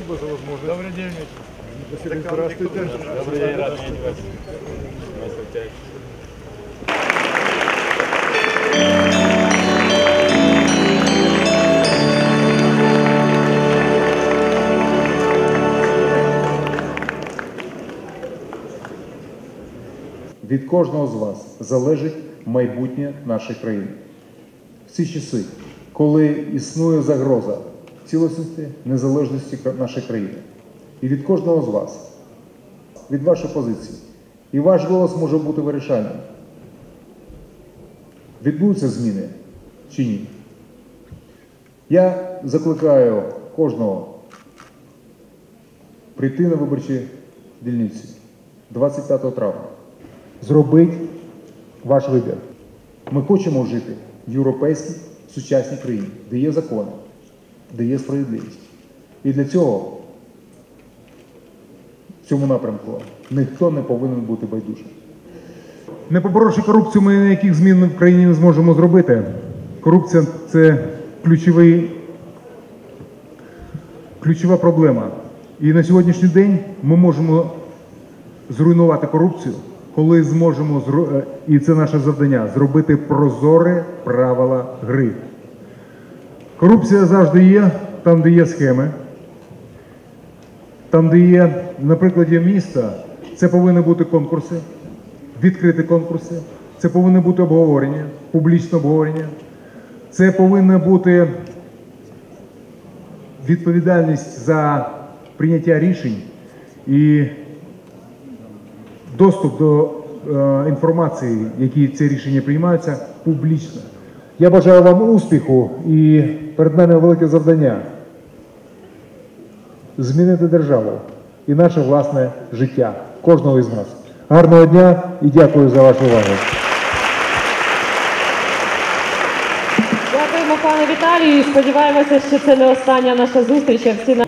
Спасибо за возможность. Добрый день. Спасибо, здравствуйте. Добрый день, рад видеть вас. Від кожного з вас залежить майбутнє нашої країни. В ці часи, коли існує загроза цілісності, незалежності нашої країни. І від кожного з вас, від вашої позиції. І ваш голос може бути вирішальним. Відбудуться зміни чи ні? Я закликаю кожного прийти на виборчі дільниці 25 травня. Зробіть ваш вибір. Ми хочемо жити в європейській сучасній країні, де є закони, де є справедливість. І для цього в цьому напрямку ніхто не повинен бути байдужим. Не поборовши корупцію, ми ніяких змін в країні не зможемо зробити. Корупція це ключовий, ключова проблема. І на сьогоднішній день ми можемо зруйнувати корупцію, коли зможемо е, і це наше завдання зробити прозоре правила гри. Корупція завжди є там, де є схеми. Там, де є, на прикладі міста, це повинні бути конкурси, відкриті конкурси, це повинно бути обговорення, публічне обговорення, це повинна бути відповідальність за прийняття рішень і доступ до е, інформації, які ці рішення приймаються, публічно. Я бажаю вам успіху і перед мене велике завдання змінити державу і наше власне життя кожного із нас. Гарного дня і дякую за вашу увагу. Дякуємо, пане Віталію. і Сподіваємося, що це не остання наша зустріч. а Всі на-